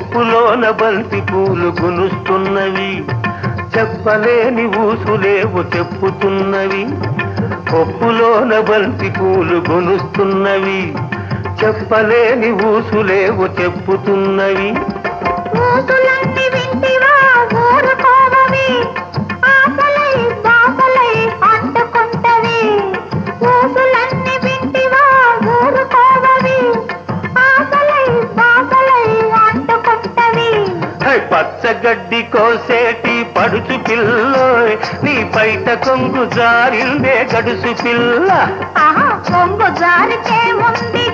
ముప్పులోన బంతి పూలు గునుస్తున్నవి. చెప్పలేని ఊసులేవు చెప్పుతున్నవి. ఒప్పులోన బంతి పూలు గునుస్తున్నవి. చెప్పలేని ఊసులేవు చెప్పుతున్నవి. పచ్చగడ్డి కోసేటి పడుచు పిల్లోయ్. నీ బయట కొంగు జారిందే గడుసు పిల్ల. ఆహా కొంగు జారితే ఉంది